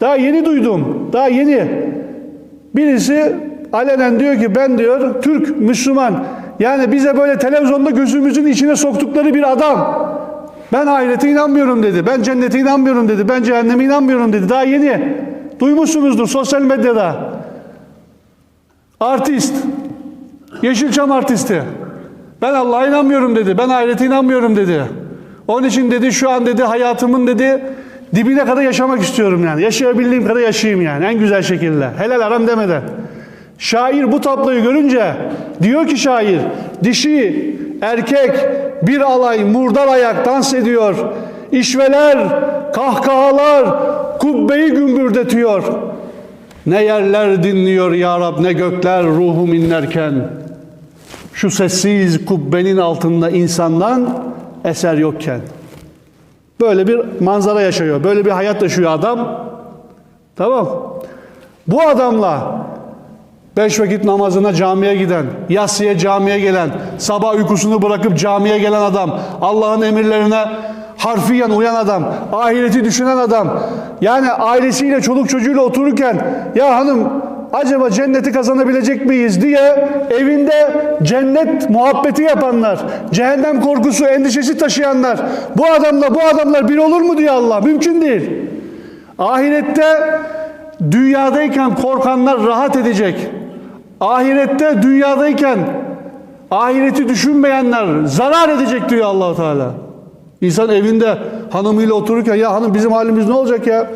Daha yeni duydum. Daha yeni. Birisi alenen diyor ki ben diyor Türk, Müslüman. Yani bize böyle televizyonda gözümüzün içine soktukları bir adam. Ben ahirete inanmıyorum dedi. Ben cennete inanmıyorum dedi. Ben cehenneme inanmıyorum dedi. Daha yeni. Duymuşsunuzdur sosyal medyada. Artist. Yeşilçam artisti. Ben Allah'a inanmıyorum dedi. Ben ahirete inanmıyorum dedi. Onun için dedi şu an dedi hayatımın dedi dibine kadar yaşamak istiyorum yani. Yaşayabildiğim kadar yaşayayım yani en güzel şekilde. Helal aram demeden. Şair bu tabloyu görünce diyor ki şair dişi erkek bir alay murdar ayak dans ediyor. İşveler, kahkahalar kubbeyi gümbürdetiyor. Ne yerler dinliyor ya Rab ne gökler ruhum inlerken. Şu sessiz kubbenin altında insandan eser yokken. Böyle bir manzara yaşıyor. Böyle bir hayat yaşıyor adam. Tamam. Bu adamla beş vakit namazına camiye giden, yatsıya camiye gelen, sabah uykusunu bırakıp camiye gelen adam, Allah'ın emirlerine harfiyen uyan adam, ahireti düşünen adam, yani ailesiyle, çoluk çocuğuyla otururken, ya hanım acaba cenneti kazanabilecek miyiz diye evinde cennet muhabbeti yapanlar, cehennem korkusu, endişesi taşıyanlar, bu adamla bu adamlar bir olur mu diyor Allah. Mümkün değil. Ahirette dünyadayken korkanlar rahat edecek. Ahirette dünyadayken ahireti düşünmeyenler zarar edecek diyor Allahu Teala. İnsan evinde hanımıyla otururken ya hanım bizim halimiz ne olacak ya?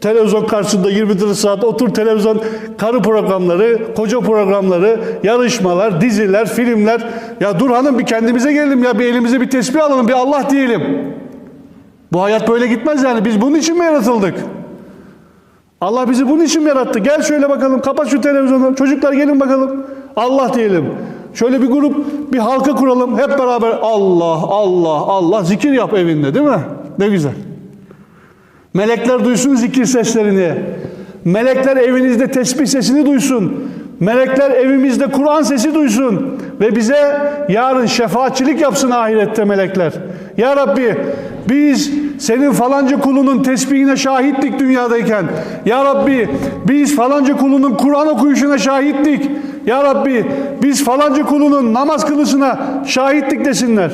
Televizyon karşısında 24 saat otur televizyon karı programları, koca programları, yarışmalar, diziler, filmler. Ya dur hanım bir kendimize gelelim ya bir elimize bir tesbih alalım bir Allah diyelim. Bu hayat böyle gitmez yani biz bunun için mi yaratıldık? Allah bizi bunun için mi yarattı? Gel şöyle bakalım kapat şu televizyonu. Çocuklar gelin bakalım. Allah diyelim. Şöyle bir grup bir halka kuralım. Hep beraber Allah Allah Allah zikir yap evinde değil mi? Ne güzel. Melekler duysun zikir seslerini. Melekler evinizde tesbih sesini duysun. Melekler evimizde Kur'an sesi duysun. Ve bize yarın şefaatçilik yapsın ahirette melekler. Ya Rabbi biz senin falanca kulunun tesbihine şahittik dünyadayken. Ya Rabbi biz falanca kulunun Kur'an okuyuşuna şahittik. Ya Rabbi biz falanca kulunun namaz kılışına şahitlik desinler.